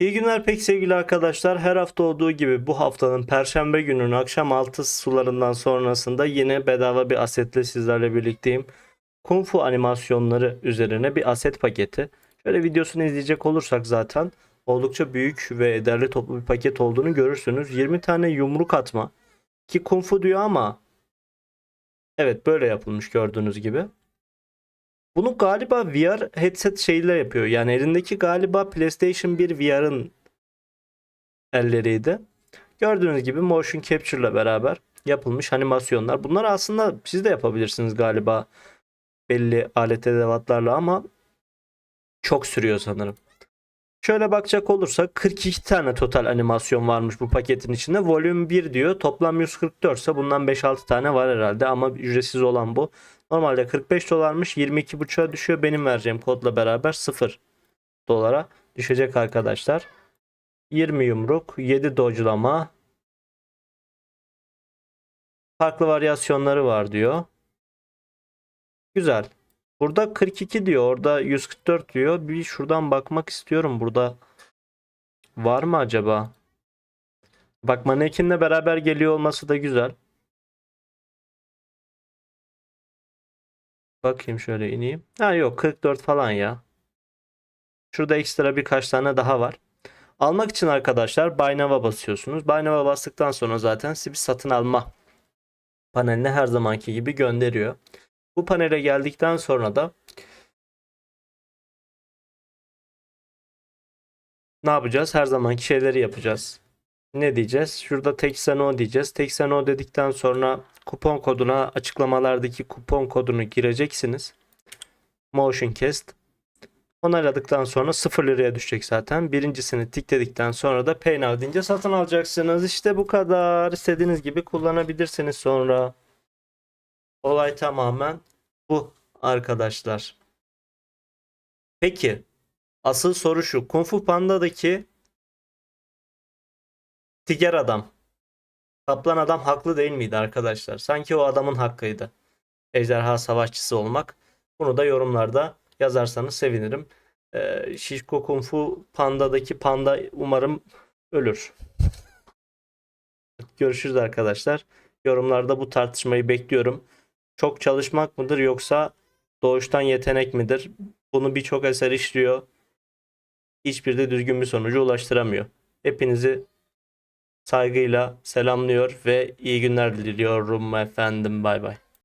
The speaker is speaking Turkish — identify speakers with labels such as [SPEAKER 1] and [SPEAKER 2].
[SPEAKER 1] İyi günler pek sevgili arkadaşlar. Her hafta olduğu gibi bu haftanın Perşembe gününün akşam 6 sularından sonrasında yine bedava bir asetle sizlerle birlikteyim. Kung Fu animasyonları üzerine bir aset paketi. Şöyle videosunu izleyecek olursak zaten oldukça büyük ve derli toplu bir paket olduğunu görürsünüz. 20 tane yumruk atma. Ki Kung Fu diyor ama evet böyle yapılmış gördüğünüz gibi. Bunu galiba VR headset şeyle yapıyor. Yani elindeki galiba PlayStation 1 VR'ın elleriydi. Gördüğünüz gibi motion capture ile beraber yapılmış animasyonlar. Bunları aslında siz de yapabilirsiniz galiba belli alet edevatlarla ama çok sürüyor sanırım. Şöyle bakacak olursak 42 tane total animasyon varmış bu paketin içinde. Volume 1 diyor. Toplam 144 ise bundan 5-6 tane var herhalde ama ücretsiz olan bu. Normalde 45 dolarmış 22,5'a düşüyor. Benim vereceğim kodla beraber 0 dolara düşecek arkadaşlar. 20 yumruk, 7 dodge'lama. Farklı varyasyonları var diyor. Güzel. Burada 42 diyor. Orada 144 diyor. Bir şuradan bakmak istiyorum. Burada var mı acaba? Bak manekinle beraber geliyor olması da güzel. Bakayım şöyle ineyim. Ha yok 44 falan ya. Şurada ekstra birkaç tane daha var. Almak için arkadaşlar Buy basıyorsunuz. Buy bastıktan sonra zaten size bir satın alma paneline her zamanki gibi gönderiyor. Bu panele geldikten sonra da ne yapacağız? Her zamanki şeyleri yapacağız. Ne diyeceğiz? Şurada Texan O diyeceğiz. Texan O dedikten sonra kupon koduna açıklamalardaki kupon kodunu gireceksiniz. Motion Cast. Onayladıktan sonra 0 liraya düşecek zaten. Birincisini tıkladıktan sonra da Pay Now deyince satın alacaksınız. İşte bu kadar. İstediğiniz gibi kullanabilirsiniz sonra. Olay tamamen bu arkadaşlar. Peki asıl soru şu. Kung Fu Panda'daki Tiger adam. Kaplan adam haklı değil miydi arkadaşlar? Sanki o adamın hakkıydı. Ejderha savaşçısı olmak. Bunu da yorumlarda yazarsanız sevinirim. Ee, Shishko Kung Fu Panda'daki panda umarım ölür. Görüşürüz arkadaşlar. Yorumlarda bu tartışmayı bekliyorum. Çok çalışmak mıdır yoksa doğuştan yetenek midir? Bunu birçok eser işliyor. Hiçbir de düzgün bir sonuca ulaştıramıyor. Hepinizi saygıyla selamlıyor ve iyi günler diliyorum efendim. Bay bay.